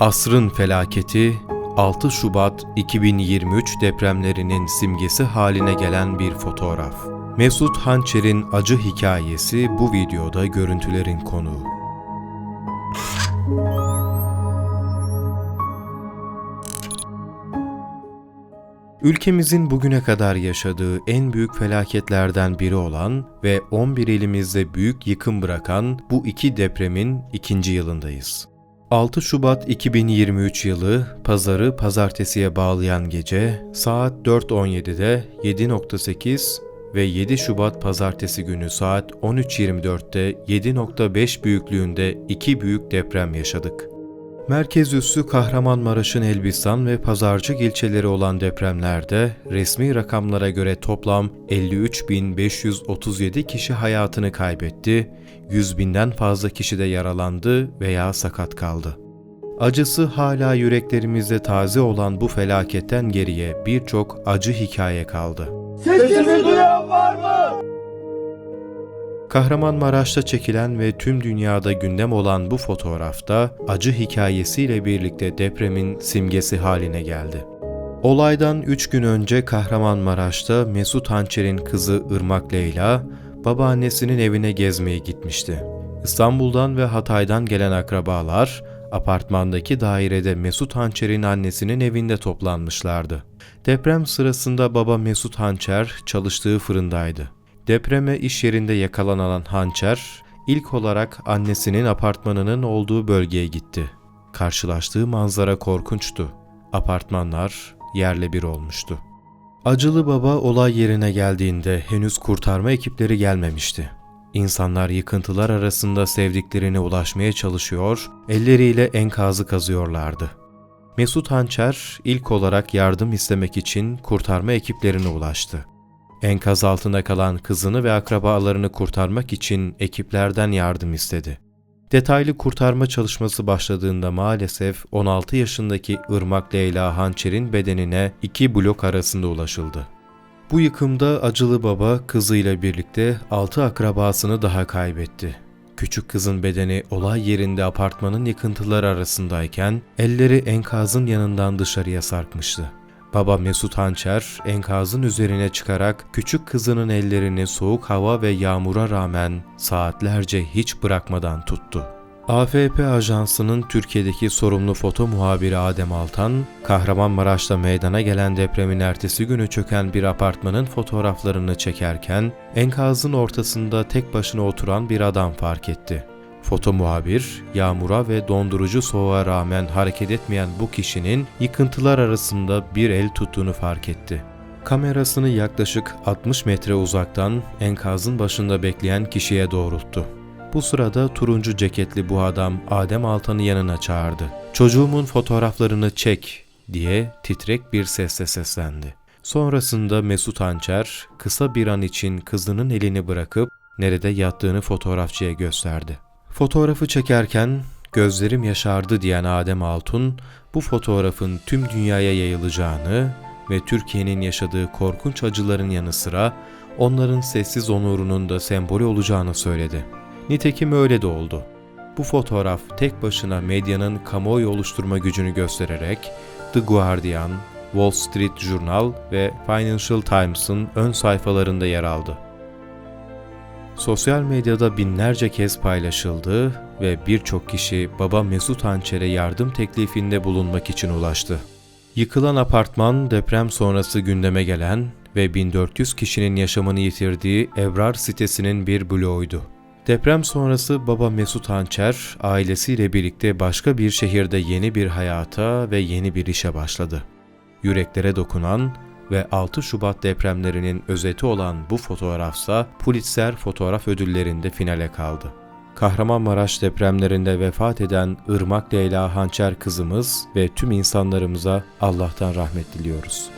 Asrın felaketi 6 Şubat 2023 depremlerinin simgesi haline gelen bir fotoğraf. Mesut Hançer'in acı hikayesi bu videoda görüntülerin konuğu. Ülkemizin bugüne kadar yaşadığı en büyük felaketlerden biri olan ve 11 ilimizde büyük yıkım bırakan bu iki depremin ikinci yılındayız. 6 Şubat 2023 yılı pazarı pazartesiye bağlayan gece saat 4.17'de 7.8 ve 7 Şubat pazartesi günü saat 13.24'te 7.5 büyüklüğünde iki büyük deprem yaşadık. Merkez üssü Kahramanmaraş'ın Elbistan ve Pazarcık ilçeleri olan depremlerde resmi rakamlara göre toplam 53.537 kişi hayatını kaybetti, 100 binden fazla kişi de yaralandı veya sakat kaldı. Acısı hala yüreklerimizde taze olan bu felaketten geriye birçok acı hikaye kaldı. Sesimi duyan var mı? Kahramanmaraş'ta çekilen ve tüm dünyada gündem olan bu fotoğrafta acı hikayesiyle birlikte depremin simgesi haline geldi. Olaydan 3 gün önce Kahramanmaraş'ta Mesut Hançer'in kızı Irmak Leyla, babaannesinin evine gezmeye gitmişti. İstanbul'dan ve Hatay'dan gelen akrabalar, apartmandaki dairede Mesut Hançer'in annesinin evinde toplanmışlardı. Deprem sırasında baba Mesut Hançer çalıştığı fırındaydı. Depreme iş yerinde yakalanan Hançer, ilk olarak annesinin apartmanının olduğu bölgeye gitti. Karşılaştığı manzara korkunçtu. Apartmanlar yerle bir olmuştu. Acılı baba olay yerine geldiğinde henüz kurtarma ekipleri gelmemişti. İnsanlar yıkıntılar arasında sevdiklerine ulaşmaya çalışıyor, elleriyle enkazı kazıyorlardı. Mesut Hançer ilk olarak yardım istemek için kurtarma ekiplerine ulaştı. Enkaz altında kalan kızını ve akrabalarını kurtarmak için ekiplerden yardım istedi. Detaylı kurtarma çalışması başladığında maalesef 16 yaşındaki Irmak Leyla Hançer'in bedenine iki blok arasında ulaşıldı. Bu yıkımda acılı baba kızıyla birlikte 6 akrabasını daha kaybetti. Küçük kızın bedeni olay yerinde apartmanın yıkıntıları arasındayken elleri enkazın yanından dışarıya sarkmıştı. Baba Mesut Hançer enkazın üzerine çıkarak küçük kızının ellerini soğuk hava ve yağmura rağmen saatlerce hiç bırakmadan tuttu. AFP Ajansı'nın Türkiye'deki sorumlu foto muhabiri Adem Altan, Kahramanmaraş'ta meydana gelen depremin ertesi günü çöken bir apartmanın fotoğraflarını çekerken enkazın ortasında tek başına oturan bir adam fark etti. Foto muhabir, yağmura ve dondurucu soğuğa rağmen hareket etmeyen bu kişinin yıkıntılar arasında bir el tuttuğunu fark etti. Kamerasını yaklaşık 60 metre uzaktan enkazın başında bekleyen kişiye doğrulttu. Bu sırada turuncu ceketli bu adam Adem Altan'ı yanına çağırdı. Çocuğumun fotoğraflarını çek diye titrek bir sesle seslendi. Sonrasında Mesut Hançer kısa bir an için kızının elini bırakıp nerede yattığını fotoğrafçıya gösterdi. Fotoğrafı çekerken gözlerim yaşardı diyen Adem Altun bu fotoğrafın tüm dünyaya yayılacağını ve Türkiye'nin yaşadığı korkunç acıların yanı sıra onların sessiz onurunun da sembolü olacağını söyledi. Nitekim öyle de oldu. Bu fotoğraf tek başına medyanın kamuoyu oluşturma gücünü göstererek The Guardian, Wall Street Journal ve Financial Times'ın ön sayfalarında yer aldı. Sosyal medyada binlerce kez paylaşıldı ve birçok kişi baba Mesut Hançer'e yardım teklifinde bulunmak için ulaştı. Yıkılan apartman deprem sonrası gündeme gelen ve 1400 kişinin yaşamını yitirdiği Ebrar sitesinin bir bloğuydu. Deprem sonrası baba Mesut Hançer ailesiyle birlikte başka bir şehirde yeni bir hayata ve yeni bir işe başladı. Yüreklere dokunan ve 6 Şubat depremlerinin özeti olan bu fotoğrafsa Pulitzer Fotoğraf Ödülleri'nde finale kaldı. Kahramanmaraş depremlerinde vefat eden Irmak Leyla Hançer kızımız ve tüm insanlarımıza Allah'tan rahmet diliyoruz.